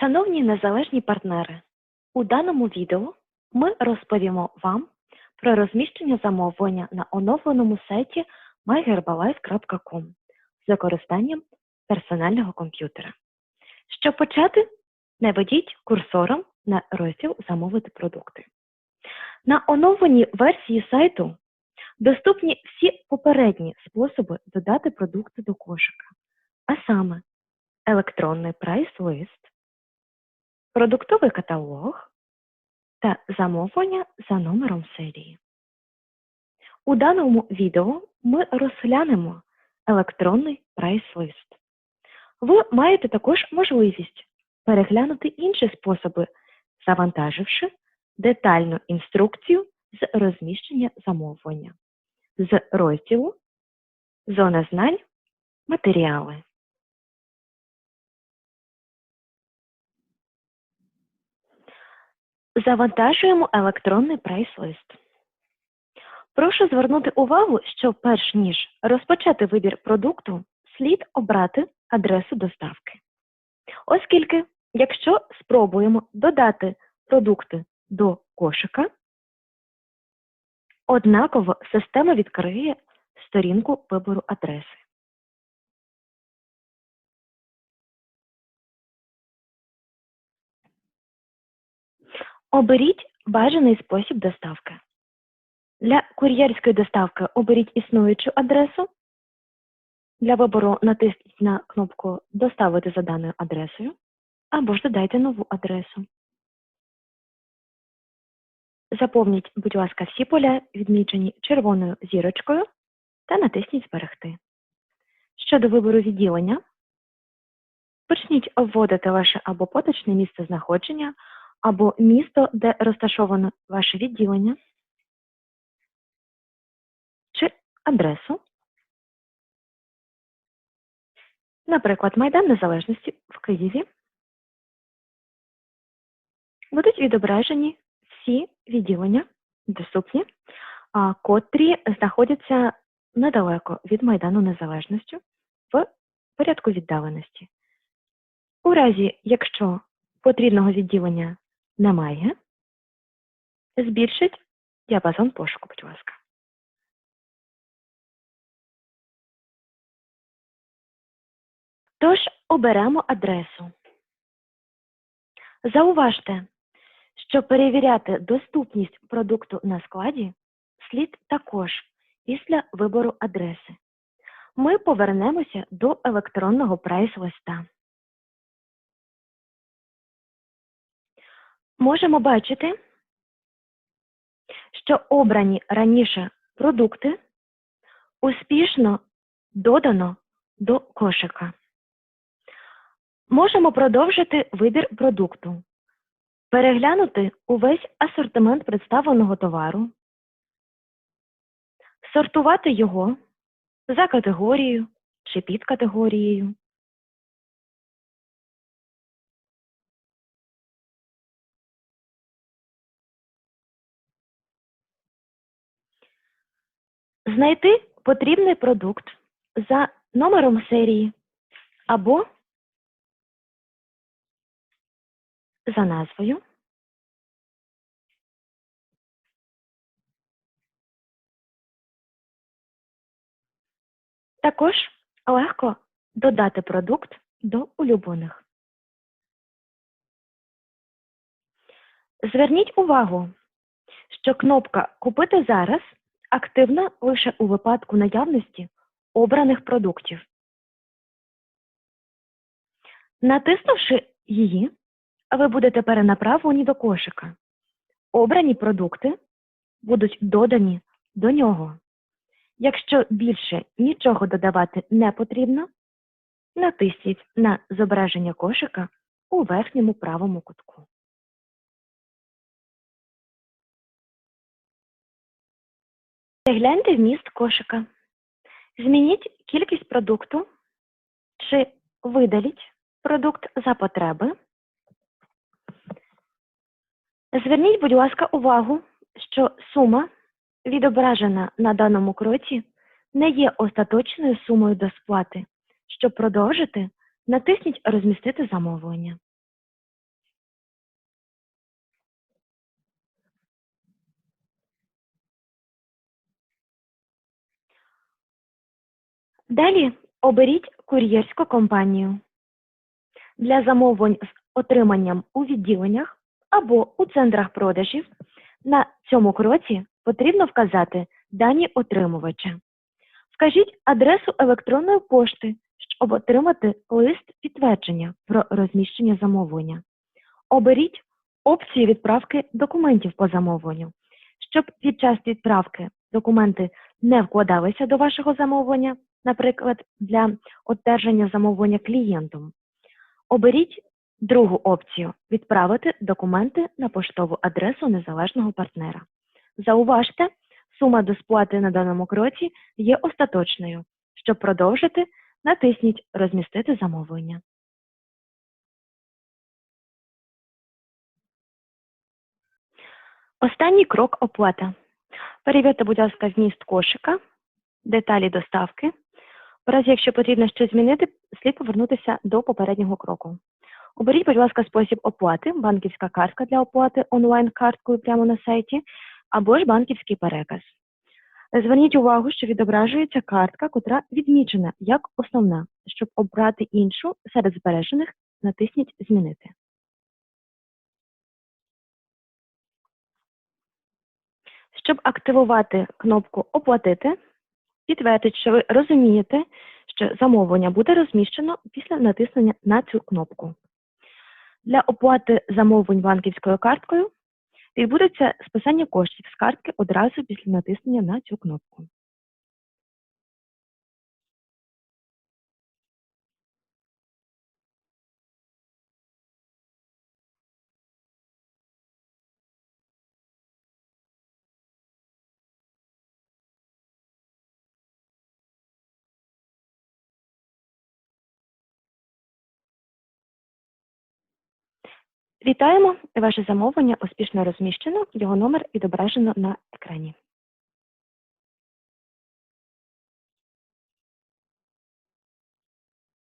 Шановні незалежні партнери, у даному відео ми розповімо вам про розміщення замовлення на оновленому сайті myherbalife.com з використанням персонального комп'ютера. Щоб почати, наведіть курсором на розділ Замовити продукти. На оновленій версії сайту доступні всі попередні способи додати продукти до кошика, а саме електронний прайс-лист, продуктовий каталог та замовлення за номером серії. У даному відео ми розглянемо електронний прайс-лист. Ви маєте також можливість переглянути інші способи, завантаживши детальну інструкцію з розміщення замовлення з розділу Зона знань Матеріали. Завантажуємо електронний прайс-лист. Прошу звернути увагу, що перш ніж розпочати вибір продукту, слід обрати адресу доставки. Оскільки, якщо спробуємо додати продукти до кошика, однаково система відкриє сторінку вибору адреси. Оберіть бажаний спосіб доставки. Для кур'єрської доставки оберіть існуючу адресу. Для вибору натисніть на кнопку Доставити за даною адресою або ж додайте нову адресу. Заповніть, будь ласка, всі поля, відмічені червоною зірочкою, та натисніть Зберегти. Щодо вибору відділення, почніть вводити ваше або поточне місце знаходження, або місто, де розташовано ваше відділення, чи адресу, наприклад, Майдан Незалежності в Києві, будуть відображені всі відділення доступні, котрі знаходяться недалеко від Майдану Незалежності в порядку віддаленості. У разі, якщо потрібного відділення немає, збільшить діапазон пошуку, будь ласка. Тож оберемо адресу. Зауважте, що перевіряти доступність продукту на складі слід також після вибору адреси. Ми повернемося до електронного прайс-листа. Можемо бачити, що обрані раніше продукти успішно додано до кошика. Можемо продовжити вибір продукту, переглянути увесь асортимент представленого товару, сортувати його за категорією чи під категорією. Знайти потрібний продукт за номером серії або за назвою. Також легко додати продукт до улюблених. Зверніть увагу, що кнопка Купити зараз активна лише у випадку наявності обраних продуктів. Натиснувши її, ви будете перенаправлені до кошика. Обрані продукти будуть додані до нього. Якщо більше нічого додавати не потрібно, натисніть на зображення кошика у верхньому правому кутку. Перегляньте вміст кошика. Змініть кількість продукту чи видаліть продукт за потреби. Зверніть, будь ласка, увагу, що сума, відображена на даному кроці, не є остаточною сумою до сплати. Щоб продовжити, натисніть Розмістити замовлення. Далі оберіть кур'єрську компанію. Для замовлень з отриманням у відділеннях або у центрах продажів на цьому кроці потрібно вказати дані отримувача. Вкажіть адресу електронної пошти, щоб отримати лист підтвердження про розміщення замовлення. Оберіть опцію відправки документів по замовленню. Щоб під час відправки документи не вкладалися до вашого замовлення, наприклад, для одержання замовлення клієнтом, оберіть другу опцію відправити документи на поштову адресу незалежного партнера. Зауважте, сума до сплати на даному кроці є остаточною. Щоб продовжити, натисніть Розмістити замовлення. Останній крок оплата. Перевірте, будь ласка, зміст кошика, деталі доставки. В разі, якщо потрібно щось змінити, слід повернутися до попереднього кроку. Оберіть, будь ласка, спосіб оплати, банківська картка для оплати онлайн-карткою прямо на сайті, або ж банківський переказ. Зверніть увагу, що відображується картка, котра відмічена як основна. Щоб обрати іншу серед збережених, натисніть Змінити. Щоб активувати кнопку Оплатити, підтвердіть, що ви розумієте, що замовлення буде розміщено після натиснення на цю кнопку. Для оплати замовлень банківською карткою відбудеться списання коштів з картки одразу після натиснення на цю кнопку. Вітаємо! Ваше замовлення успішно розміщено, його номер відображено на екрані.